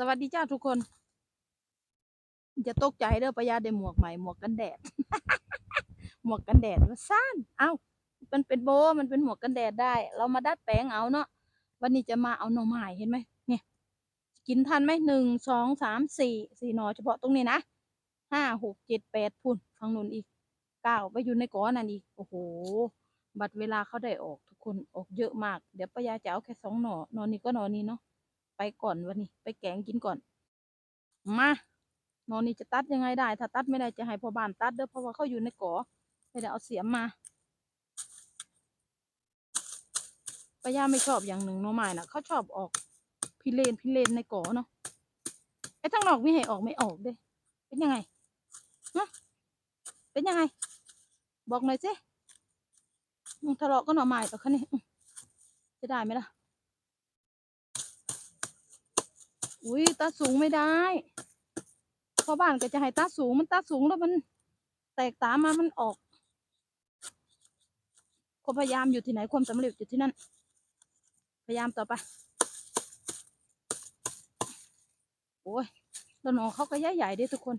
สวัสดีจ้าทุกคน จะตกใจเด้อปะยาได้หมวกใหม่หมวกกันแดด หมวกกันแดดมาซ่านเอ้ามันเป็นโบมันเป็นหมวกกันแดดได้ เรามาดัดแปลงเอาเนาะวันนี้จะมาเอาหน่อไม้เห็นไหมเนี่ย กินทันไหมหนึ่งสองสามสี่สี่หน่อเฉพาะตรงนี้นะห้าหกเจ็ดแปดพุ่นฝั่งนู้นอีกเก้าไปอยู่ในก้อนนั่นอีกโอ้โห บัดเวลาเขาได้ออกทุกคนออกเยอะมาก เดี๋ยวปยาจะเอาแค่สองหน่อหน่อนี้ก็หน่อนี้เนาะ ไปก่อนวันนี้ ไปแกงกินก่อน มาหนอนนี่จะตัดยังไงได้ ถ้าตัดไม่ได้จะให้พ่อบ้านตัดเด้อเพราะว่าเขาอยู่ในกอไม่ได้เอาเสียมมาป้าย่าไม่ชอบอย่างหนึ่งหน้อไม้น่ะเขาชอบออกพิเรนพิเรนในกอเนาะไอ้ทั้งนอกไม่ให้ออกไม่ออกเด้เป็นยังไงฮะเป็นยังไง บอกหน่อยสิทะเลาะก็หน่อไม้ต่อคันนี้จะได้ไหมล่ะ อุ้ยตัดสูงไม่ได้เพราะบ้านก็จะให้ตัดสูงมันตัดสูงแล้วมันแตกตามามันออกความพยายามอยู่ที่ไหนความสำเร็จอยู่ที่นั่น พยายามต่อไป โอ้ยต้นหนอเขาก็ใหญ่ใหญ่ๆเด้ทุกคน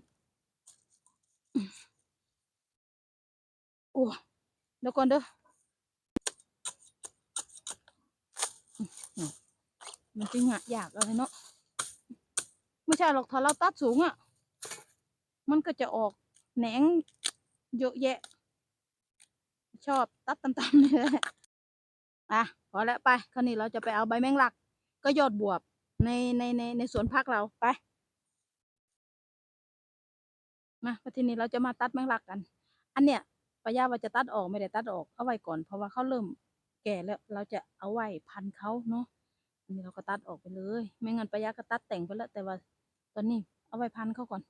โอ้เดี๋ยวก่อนเด้อมันจะหงะยากเลยเนาะ ไม่ใช่หรอกถ้าเราตัดสูงอะ่ะ มันก็จะออกแหนงเยอะแยะ ชอบตัดต่ำๆนี่แหละอะพอแล้วไปคราวนี้เราจะไปเอาใบแมงลัก ก็ยอดบวบในในในในสวนพักเราไปมาทีนี้เราจะมาตัดแมงลักกัน อันเนี้ยปะย่าว่าจะตัดออกไม่ได้ตัดออกเอาไว้ก่อนเพราะว่าเขาเริ่มแก่แล้ว เราจะเอาไว้พันเขาเนาะอันนี้เราก็ตัดออกไปเลย ไม่งั้นปะยะก็ตัดแต่งไปแล้วแต่ว่า อนนี้เอาไว้พันเข้าก่อน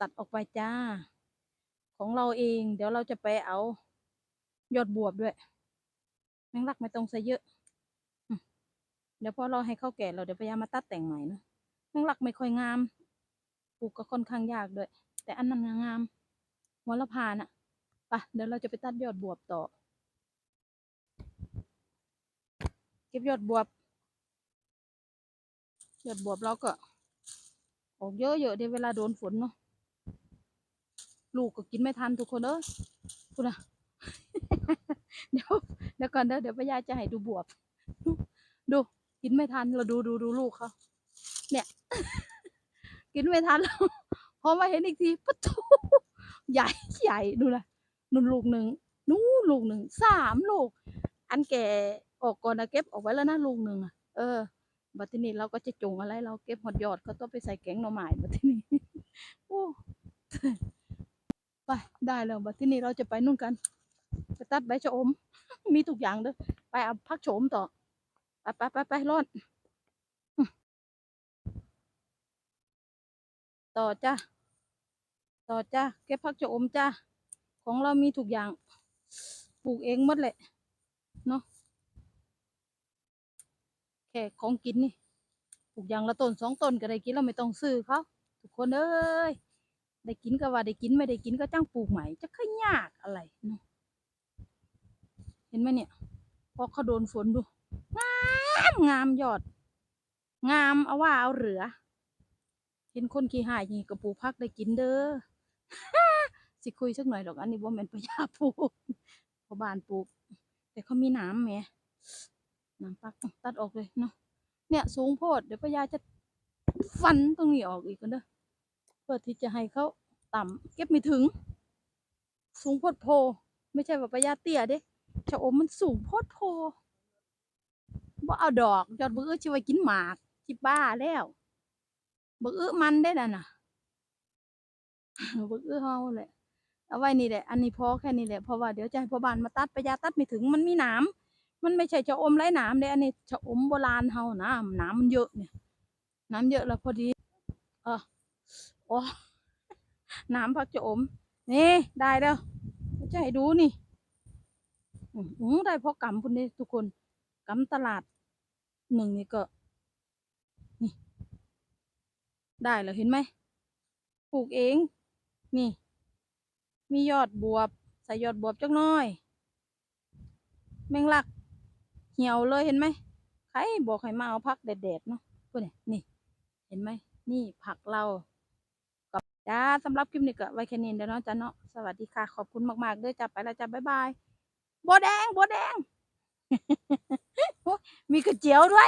ตัดออกไปจ้า ของเราเอง เดี๋ยวเราจะไปเอายอดบวบด้วย แมงลักไม่ต้องใส่เยอะเดี๋ยวพอเราให้เข้าแก่เราเดี๋ยวพยายามมาตัดแต่งใหม่นะแมงลักไม่ค่อยงาม ปลูกก็ค่อนข้างยากด้วย แต่อันนั้นงามหัวละพาน่ะไปเดี๋ยวเราจะไปตัดยอดบวบต่อ เก็บยอดบวบ ยอดบวบเราก็ ออกเยอะๆเดี๋ยวเวลาโดนฝนเนาะลูกก็กินไม่ทันทุกคนเอ้ยพูดนะเดี๋ยวเดี๋ยวก่อนเด้อเดี๋ยวป้ายายจะให้ดูบวบดูดูกินไม่ทันเราดูดูดูลูกเขาเนี่ย กินไม่ทันแล้วพอมาเห็นอีกทีปะทูใหญ่ใหญ่ดูนะนุ่นลูกหนึ่งนู้นลูกหนึ่งสามลูก อันแก่ออกก่อนนะเก็บออกไว้แล้วนะลูกหนึ่งอะเออ บัดทีนี้เราก็จะจงอะไร เราเก็บหอดยอดก็ต้องไปใส่แกงหน่อไม้บัดทีนี้โอ้ไปได้แล้วบัดทีนี้เราจะไปนู่นกันไปตัดใบชะอม มีทุกอย่างเด้อไปเอาพักโฉมต่อไปไปไปไปรอดต่อจ้าต่อจ้าเก็บพักชะอมจ้าของเรามีทุกอย่าง ปลูกเองหมดแหละเนาะ ค่ของกินนี่ปลูกอย่างละต้นสองต้นก็ได้กินแล้วไม่ต้องซื้อเขาทุกคนเอ้ยได้กินก็ว่าได้กินไม่ได้กินก็จ้างปลูกใหม่จะค่อยยากอะไรเนาะเห็นไหมเนี่ยพอเขาโดนฝนดูงามงามยอด งามเอาว่าเอาเหลือ เห็นคนขี้หายนี่ก็ปลูกพักได้กินเด้อสิคุยสักหน่อยดอกอันนี้ว่าเป็นประหยาปลูกพอบานปลูก แต่เขามีน้ำแหม น้ำปักตัดออกเลยเนาะเนี่ยสูงโพดเดี๋ยวป้ายาจะฟันตรงนี้ออกอีกกันเด้อเพื่อที่จะให้เขาต่ำเก็บไม่ถึง สูงโพดโพ ไม่ใช่ว่าป้ายาเตี้ยเด้ชะอมมันสูงโพดโพบ่เอาดอกยอดบื้อชิไว้กินหมากจิบ้าแล้วบื้อมันได้น่ะน่ะบื้อเฮาแหละเอาไว้นี่แหละ อันนี้พอแค่นี้แหละเพราะว่าเดี๋ยวจะให้พ่อบ้านมาตัดป้ายาตัดไม่ถึงมันมีหนาม มันไม่ใช่ชะอมไร้หนามเด้อันนี้ชะอมโบราณเฮานะหนามมันเยอะเนี่ยน้ำเยอะแล้วพอดีเออโอ้หน้ำพักชะอม นี่ได้แล้วจะให้ดูนี่อือได้เพราะกำพุ่นนี่ทุกคนกำตลาดหนึ่งนี่ก็นี่ได้แล้วเห็นไหมปลูกเอง นี่ มียอดบวบ ใส่ยอดบวบจักน้อย แมงลัก เหี่ยวเลยเห็นไหมใครบอกให้มาเอาผักแดดๆเนาะพวกนี้นี่ เห็นไหมนี่ผักเรากับจ้าสำหรับคลิปนี้ก็ไว้แค่นี้เดี๋ยวเนาะจ้าเนาะสวัสดีค่ะขอบคุณมากๆเด้อจ้าไปแล้วจ้าบ๊ายบายบัวแดงบัวแดงมีกระเจียวด้วย